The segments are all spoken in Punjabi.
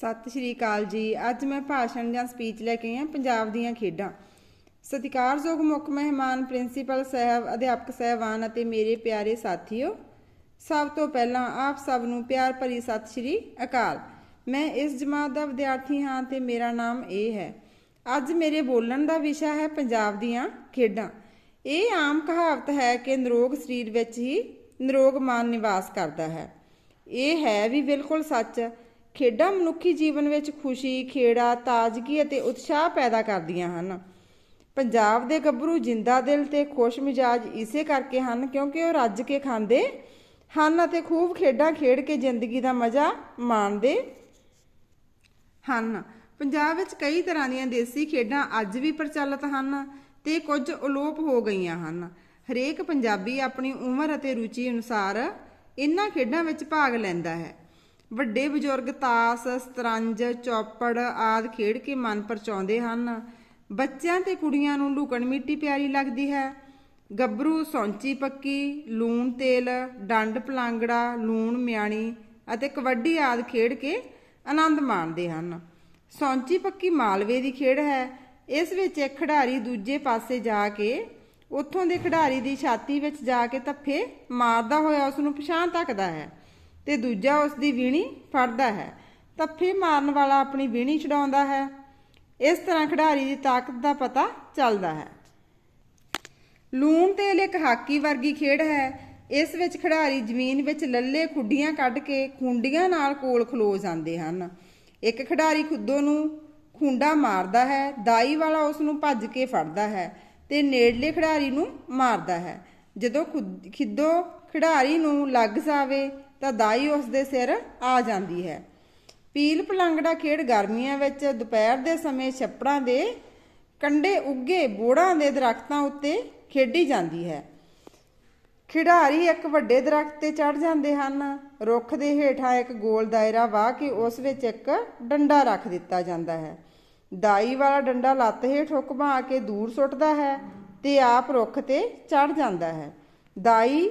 ਸਤਿ ਸ਼੍ਰੀ ਅਕਾਲ ਜੀ। ਅੱਜ ਮੈਂ ਭਾਸ਼ਣ ਜਾਂ ਸਪੀਚ ਲੈ ਕੇ ਆਈ ਹਾਂ ਪੰਜਾਬ ਦੀਆਂ ਖੇਡਾਂ। ਸਤਿਕਾਰਯੋਗ ਮੁੱਖ ਮਹਿਮਾਨ ਪ੍ਰਿੰਸੀਪਲ ਸਾਹਿਬ, ਅਧਿਆਪਕ ਸਹਿਬਾਨ ਅਤੇ ਮੇਰੇ ਪਿਆਰੇ ਸਾਥੀਓ, ਸਭ ਤੋਂ ਪਹਿਲਾਂ ਆਪ ਸਭ ਨੂੰ ਪਿਆਰ ਭਰੀ ਸਤਿ ਸ਼੍ਰੀ ਅਕਾਲ। ਮੈਂ ਇਸ ਜਮਾਤ ਦਾ ਵਿਦਿਆਰਥੀ ਹਾਂ ਤੇ ਮੇਰਾ ਨਾਮ ਇਹ ਹੈ। ਅੱਜ ਮੇਰੇ ਬੋਲਣ ਦਾ ਵਿਸ਼ਾ ਹੈ ਪੰਜਾਬ ਦੀਆਂ ਖੇਡਾਂ। ਇਹ ਆਮ ਕਹਾਵਤ ਹੈ ਕਿ ਨਿਰੋਗ ਸਰੀਰ ਵਿੱਚ ਹੀ ਨਿਰੋਗ ਮਨ ਨਿਵਾਸ ਕਰਦਾ ਹੈ। ਇਹ ਹੈ ਵੀ ਬਿਲਕੁਲ ਸੱਚ ਖੇਡਾਂ ਮਨੁੱਖੀ ਜੀਵਨ ਵਿੱਚ ਖੁਸ਼ੀ, ਖੇੜਾ, ਤਾਜ਼ਗੀ ਅਤੇ ਉਤਸ਼ਾਹ ਪੈਦਾ ਕਰਦੀਆਂ ਹਨ। ਪੰਜਾਬ ਦੇ ਗੱਭਰੂ ਜਿੰਦਾ ਦਿਲ ਤੇ ਖੁਸ਼ ਮਿਜਾਜ ਇਸੇ ਕਰਕੇ ਹਨ ਕਿਉਂਕਿ ਉਹ ਰੱਜ ਕੇ ਖਾਂਦੇ ਹਨ ਅਤੇ ਖੂਬ ਖੇਡਾਂ ਖੇਡ ਕੇ ਜ਼ਿੰਦਗੀ ਦਾ ਮਜ਼ਾ ਮਾਣਦੇ ਹਨ। ਪੰਜਾਬ ਵਿੱਚ ਕਈ ਤਰ੍ਹਾਂ ਦੀਆਂ ਦੇਸੀ ਖੇਡਾਂ ਅੱਜ ਵੀ ਪ੍ਰਚਲਿਤ ਹਨ ਤੇ ਕੁਝ ਅਲੋਪ ਹੋ ਗਈਆਂ ਹਨ। ਹਰੇਕ ਪੰਜਾਬੀ ਆਪਣੀ ਉਮਰ ਅਤੇ ਰੁਚੀ ਅਨੁਸਾਰ ਇਹਨਾਂ ਖੇਡਾਂ ਵਿੱਚ ਭਾਗ ਲੈਂਦਾ ਹੈ। ਵੱਡੇ ਬਜ਼ੁਰਗ ਤਾਸ, ਸਤਰੰਜ, ਚੌਪੜ ਆਦ ਖੇਡ ਕੇ ਮਨ ਪਰਚਾਉਂਦੇ ਹਨ। ਬੱਚਿਆਂ ਤੇ ਕੁੜੀਆਂ ਨੂੰ ਲੁਕਣ ਮਿੱਟੀ ਪਿਆਰੀ ਲੱਗਦੀ ਹੈ। ਗੱਭਰੂ, ਸੌਂਚੀ ਪੱਕੀ, ਲੂਣ ਤੇਲ, ਡੰਡ ਪਲਾਂਗੜਾ, ਲੂਣ ਮਿਆਣੀ ਅਤੇ ਕਬੱਡੀ ਆਦ ਖੇਡ ਕੇ ਆਨੰਦ ਮਾਣਦੇ ਹਨ। ਸੌਂਚੀ ਪੱਕੀ ਮਾਲਵੇ ਦੀ ਖੇਡ ਹੈ। ਇਸ ਵਿੱਚ ਇੱਕ ਖਿਡਾਰੀ ਦੂਜੇ ਪਾਸੇ ਜਾ ਕੇ, ਉੱਥੋਂ ਦੇ ਖਿਡਾਰੀ ਦੀ ਛਾਤੀ ਵਿੱਚ ਜਾ ਕੇ ਧੱਫੇ ਮਾਰਦਾ ਹੋਇਆ ਉਸ ਨੂੰ ਪਛਾਣ ਤੱਕਦਾ ਹੈ। ਤੇ ਦੂਜਾ ਉਸ ਦੀ ਵੀਣੀ ਫੜਦਾ ਹੈ ਤੱਫੇ ਮਾਰਨ ਵਾਲਾ ਆਪਣੀ ਵੀਣੀ ਛਡਾਉਂਦਾ ਹੈ। ਇਸ ਤਰ੍ਹਾਂ ਖਿਡਾਰੀ ਦੀ ਤਾਕਤ ਦਾ ਪਤਾ ਚੱਲਦਾ ਹੈ। ਲੂਣ ਤੇਲ ਇੱਕ ਹਾਕੀ ਵਰਗੀ ਖੇਡ ਹੈ। ਇਸ ਵਿੱਚ ਖਿਡਾਰੀ ਜ਼ਮੀਨ ਵਿੱਚ ਲੱਲੇ ਖੁੱਡੀਆਂ ਕੱਢ ਕੇ ਖੁੰਡੀਆਂ ਨਾਲ ਕੋਲ ਖਲੋ ਜਾਂਦੇ ਹਨ। ਇੱਕ ਖਿਡਾਰੀ ਖੁੱਦੋ ਨੂੰ ਖੁੰਡਾ ਮਾਰਦਾ ਹੈ, ਦਾਈ ਵਾਲਾ ਉਸ ਨੂੰ ਭੱਜ ਕੇ ਫੜਦਾ ਹੈ ਤੇ ਨੇੜਲੇ ਖਿਡਾਰੀ ਨੂੰ ਮਾਰਦਾ ਹੈ। ਜਦੋਂ ਖੁਦ- ਖਿੱਦੋ ਖਿਡਾਰੀ ਨੂੰ ਲੱਗ ਜਾਵੇ ਤਾਂ ਦਾਈ ਉਸ ਦੇ ਸਿਰ ਆ ਜਾਂਦੀ ਹੈ। ਪੀਲ ਪਲੰਗੜਾ ਖੇਡ ਗਰਮੀਆਂ ਵਿੱਚ ਦੁਪਹਿਰ ਦੇ ਸਮੇਂ ਛੱਪੜਾਂ ਦੇ ਕੰਡੇ ਉੱਗੇ ਬੋੜਾਂ ਦੇ ਦਰਖਤਾਂ ਉੱਤੇ ਖੇਡੀ ਜਾਂਦੀ ਹੈ। ਖਿਡਾਰੀ ਇੱਕ ਵੱਡੇ ਦਰਖਤ ਤੇ ਚੜ ਜਾਂਦੇ ਹਨ। ਰੁੱਖ ਦੇ ਹੇਠਾਂ ਇੱਕ ਗੋਲ ਦਾਇਰਾ ਵਾਹ ਕੇ ਉਸ ਵਿੱਚ ਇੱਕ ਡੰਡਾ ਰੱਖ ਦਿੱਤਾ ਜਾਂਦਾ ਹੈ। ਦਾਈ ਵਾਲਾ ਡੰਡਾ ਲੱਤ ਹੇਠ ਘੁਮਾ ਕੇ ਦੂਰ ਸੁੱਟਦਾ ਹੈ ਤੇ ਆਪ ਰੁੱਖ ਤੇ ਚੜ ਜਾਂਦਾ ਹੈ। ਦਾਈ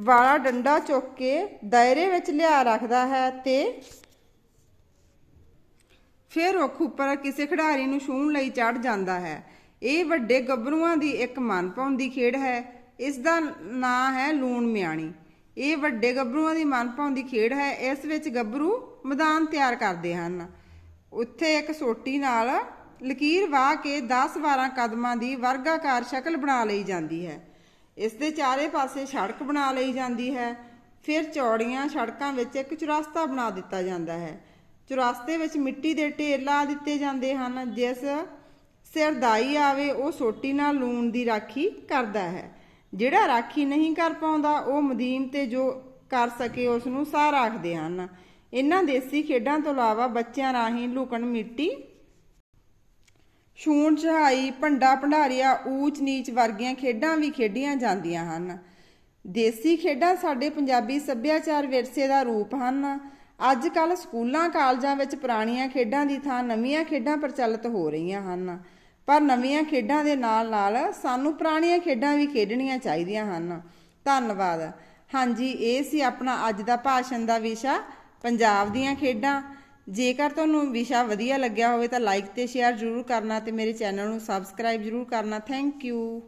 ਵਾਲਾ ਡੰਡਾ ਚੁੱਕ ਕੇ ਦਾਇਰੇ ਵਿੱਚ ਲਿਆ ਰੱਖਦਾ ਹੈ ਤੇ ਫਿਰ ਰੁੱਖ ਉੱਪਰ ਕਿਸੇ ਖਿਡਾਰੀ ਨੂੰ ਛੂਹਣ ਲਈ ਚੜ ਜਾਂਦਾ ਹੈ। ਇਹ ਵੱਡੇ ਗੱਭਰੂਆਂ ਦੀ ਇੱਕ ਮਨ ਮਨਪਾਉਂਦੀ ਖੇਡ ਹੈ। ਇਸ ਦਾ ਨਾਂ ਹੈ ਲੂਣ ਮਿਆਣੀ। ਇਹ ਵੱਡੇ ਗੱਭਰੂਆਂ ਦੀ ਮਨਪਾਉਂਦੀ ਖੇਡ ਹੈ। ਇਸ ਵਿੱਚ ਗੱਭਰੂ ਮੈਦਾਨ ਤਿਆਰ ਕਰਦੇ ਹਨ। ਉੱਥੇ ਇੱਕ ਸੋਟੀ ਨਾਲ ਲਕੀਰ ਵਾਹ ਕੇ 10-12 ਕਦਮਾਂ ਦੀ ਵਰਗਾਕਾਰ ਸ਼ਕਲ ਬਣਾ ਲਈ ਜਾਂਦੀ ਹੈ। ਇਸ ਦੇ ਚਾਰੇ ਪਾਸੇ ਸੜਕ ਬਣਾ ਲਈ ਜਾਂਦੀ ਹੈ। ਫਿਰ ਚੌੜੀਆਂ ਸੜਕਾਂ ਵਿੱਚ ਇੱਕ ਚੁਰਸਤਾ ਬਣਾ ਦਿੱਤਾ ਜਾਂਦਾ ਹੈ। ਚੁਰਸਤੇ ਵਿੱਚ ਮਿੱਟੀ ਦੇ ਢੇਰ ਲਾ ਦਿੱਤੇ ਜਾਂਦੇ ਹਨ, ਜਿਸ ਸਿਰ ਦਾਈ ਆਵੇ, ਉਹ ਸੋਟੀ ਨਾਲ ਲੂਣ ਦੀ ਰਾਖੀ ਕਰਦਾ ਹੈ। ਜਿਹੜਾ ਰਾਖੀ ਨਹੀਂ ਕਰ ਪਾਉਂਦਾ, ਉਹ ਮਦੀਨ ਤੇ ਜੋ ਕਰ ਸਕੇ ਉਸ ਨੂੰ ਸਾਰ ਆਖਦੇ ਹਨ। ਇਹਨਾਂ ਦੇਸੀ ਖੇਡਾਂ ਤੋਂ ਇਲਾਵਾ ਬੱਚਿਆਂ ਰਾਹੀਂ ਲੁਕਣ ਮਿੱਟੀ ਛੂਣ ਛਹਾਈ ਭੰਡਾ ਭੰਡਾਰੀਆ, ਊਚ ਨੀਚ ਵਰਗੀਆਂ ਖੇਡਾਂ ਵੀ ਖੇਡੀਆਂ ਜਾਂਦੀਆਂ ਹਨ। ਦੇਸੀ ਖੇਡਾਂ ਸਾਡੇ ਪੰਜਾਬੀ ਸੱਭਿਆਚਾਰ ਵਿਰਸੇ ਦਾ ਰੂਪ ਹਨ। ਅੱਜ ਕੱਲ ਸਕੂਲਾਂ, ਕਾਲਜਾਂ ਵਿੱਚ ਪੁਰਾਣੀਆਂ ਖੇਡਾਂ ਦੀ ਥਾਂ ਨਵੀਆਂ ਖੇਡਾਂ ਪ੍ਰਚਲਿਤ ਹੋ ਰਹੀਆਂ ਹਨ। ਪਰ ਨਵੀਆਂ ਖੇਡਾਂ ਦੇ ਨਾਲ ਨਾਲ ਸਾਨੂੰ ਪੁਰਾਣੀਆਂ ਖੇਡਾਂ ਵੀ ਖੇਡਣੀਆਂ ਚਾਹੀਦੀਆਂ ਹਨ। ਧੰਨਵਾਦ। ਹਾਂਜੀ, ਇਹ ਸੀ ਆਪਣਾ ਅੱਜ ਦਾ ਭਾਸ਼ਣ ਦਾ ਵਿਸ਼ਾ। ਪੰਜਾਬ ਦੀਆਂ ਖੇਡਾਂ। ਜੇਕਰ ਤੁਹਾਨੂੰ ਵਿਸ਼ਾ ਵਧੀਆ ਲੱਗਿਆ ਹੋਵੇ ਤਾਂ ਲਾਈਕ ਤੇ ਸ਼ੇਅਰ ਜ਼ਰੂਰ ਕਰਨਾ ਤੇ ਮੇਰੇ ਚੈਨਲ ਨੂੰ ਸਬਸਕ੍ਰਾਈਬ ਜ਼ਰੂਰ ਕਰਨਾ। Thank you